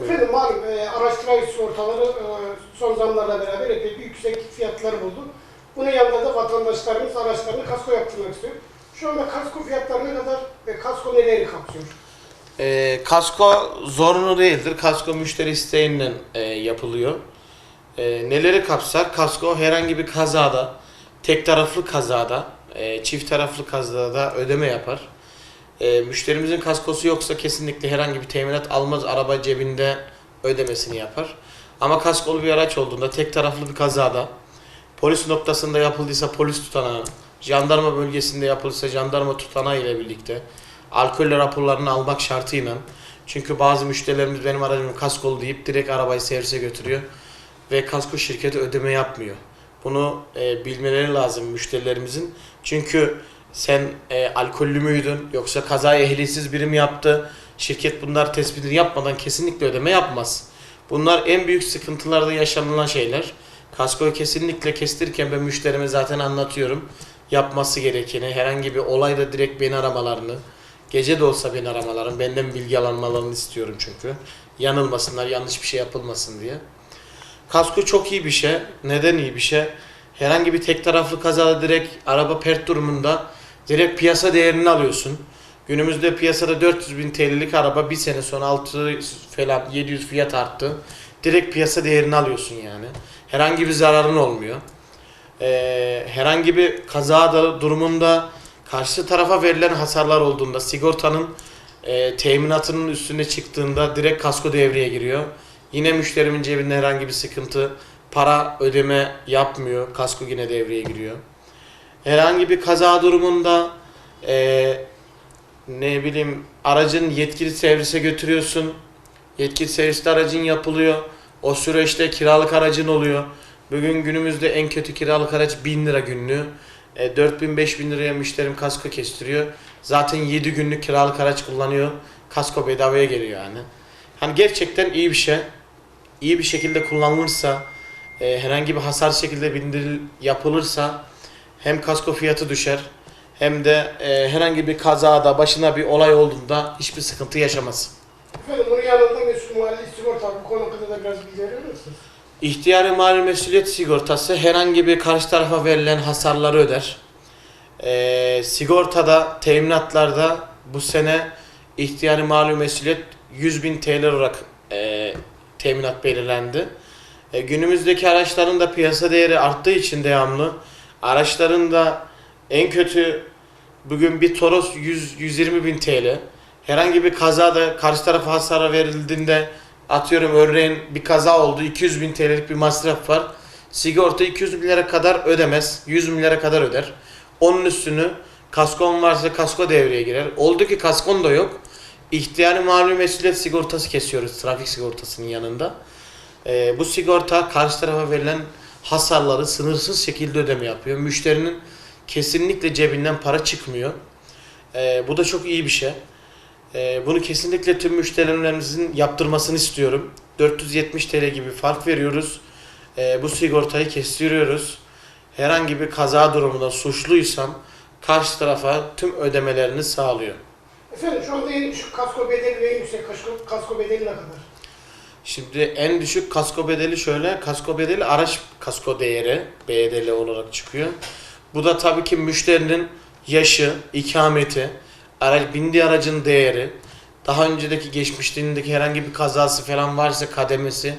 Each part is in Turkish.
Efendim malum e, araç trafik sigortaları e, son zamlarla beraber epey bir yüksek fiyatları buldu. Bunun yanında da vatandaşlarımız araçlarını kasko yaptırmak istiyor. Şu anda kasko fiyatları ne kadar ve kasko neleri kapsıyor? Ee, kasko zorunlu değildir. Kasko müşteri isteğinden e, yapılıyor. E, neleri kapsar? Kasko herhangi bir kazada, tek taraflı kazada, e, çift taraflı kazada ödeme yapar. E, müşterimizin kaskosu yoksa kesinlikle herhangi bir teminat almaz. Araba cebinde ödemesini yapar. Ama kaskolu bir araç olduğunda tek taraflı bir kazada, polis noktasında yapıldıysa polis tutanağı, jandarma bölgesinde yapılırsa jandarma tutanağı ile birlikte alkol raporlarını almak şartıyla çünkü bazı müşterilerimiz benim aracım kaskolu deyip direkt arabayı servise götürüyor ve kasko şirketi ödeme yapmıyor. Bunu e, bilmeleri lazım müşterilerimizin. Çünkü sen e, alkollü müydün yoksa kaza ehliyetsiz biri mi yaptı? Şirket bunlar tespitini yapmadan kesinlikle ödeme yapmaz. Bunlar en büyük sıkıntılarda yaşanılan şeyler. Kaskoyu kesinlikle kestirirken ben müşterime zaten anlatıyorum. Yapması gerekeni, herhangi bir olayda direkt beni aramalarını, gece de olsa beni aramalarını, benden bilgi almalarını istiyorum çünkü. Yanılmasınlar, yanlış bir şey yapılmasın diye. Kasko çok iyi bir şey. Neden iyi bir şey? Herhangi bir tek taraflı kazada direkt araba pert durumunda direkt piyasa değerini alıyorsun. Günümüzde piyasada 400 bin TL'lik araba bir sene sonra 6 falan 700 fiyat arttı. Direkt piyasa değerini alıyorsun yani. Herhangi bir zararın olmuyor. Ee, herhangi bir kaza da durumunda karşı tarafa verilen hasarlar olduğunda sigortanın e, teminatının üstüne çıktığında direkt kasko devreye giriyor. Yine müşterimin cebinde herhangi bir sıkıntı, para ödeme yapmıyor. Kasko yine devreye giriyor. Herhangi bir kaza durumunda e, ne bileyim aracın yetkili servise götürüyorsun. Yetkili serviste aracın yapılıyor. O süreçte kiralık aracın oluyor. Bugün günümüzde en kötü kiralık araç 1000 lira günlüğü. E, 4000-5000 liraya müşterim kasko kestiriyor. Zaten 7 günlük kiralık araç kullanıyor. Kasko bedavaya geliyor yani. Hani gerçekten iyi bir şey. İyi bir şekilde kullanılırsa, e, herhangi bir hasar şekilde bindiril yapılırsa hem kasko fiyatı düşer hem de e, herhangi bir kazada başına bir olay olduğunda hiçbir sıkıntı yaşamaz. Efendim bunun yanında mesul mali sigorta bu konu hakkında da biraz bilgi verir misiniz? İhtiyari mali mesuliyet sigortası herhangi bir karşı tarafa verilen hasarları öder. Ee, sigortada, teminatlarda bu sene ihtiyari mali mesuliyet 100 bin TL olarak e, teminat belirlendi. E, günümüzdeki araçların da piyasa değeri arttığı için devamlı araçların da en kötü bugün bir Toros 100-120 bin TL. Herhangi bir kazada karşı tarafa hasara verildiğinde atıyorum örneğin bir kaza oldu 200 bin TL'lik bir masraf var. Sigorta 200 bin lira kadar ödemez. 100 bin lira kadar öder. Onun üstünü kaskon varsa kasko devreye girer. Oldu ki kaskon da yok. İhtiyari mali mesuliyet sigortası kesiyoruz trafik sigortasının yanında. Ee, bu sigorta karşı tarafa verilen hasarları sınırsız şekilde ödeme yapıyor. Müşterinin kesinlikle cebinden para çıkmıyor. Ee, bu da çok iyi bir şey. Ee, bunu kesinlikle tüm müşterilerimizin yaptırmasını istiyorum. 470 TL gibi fark veriyoruz. Ee, bu sigortayı kestiriyoruz. Herhangi bir kaza durumunda suçluysam karşı tarafa tüm ödemelerini sağlıyor. Efendim şu anda en düşük kasko bedeli ve yüksek kasko, kasko bedeli ne kadar? Şimdi en düşük kasko bedeli şöyle. Kasko bedeli araç kasko değeri bedeli olarak çıkıyor. Bu da tabii ki müşterinin yaşı, ikameti, araç bindiği aracın değeri, daha öncedeki geçmişliğindeki herhangi bir kazası falan varsa kademesi.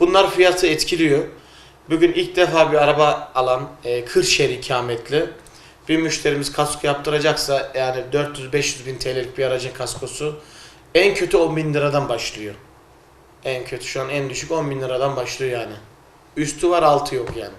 Bunlar fiyatı etkiliyor. Bugün ilk defa bir araba alan e, Kırşehir ikametli bir müşterimiz kasko yaptıracaksa yani 400-500 bin TL'lik bir aracın kaskosu en kötü 10 bin liradan başlıyor. En kötü şu an en düşük 10 bin liradan başlıyor yani. Üstü var altı yok yani.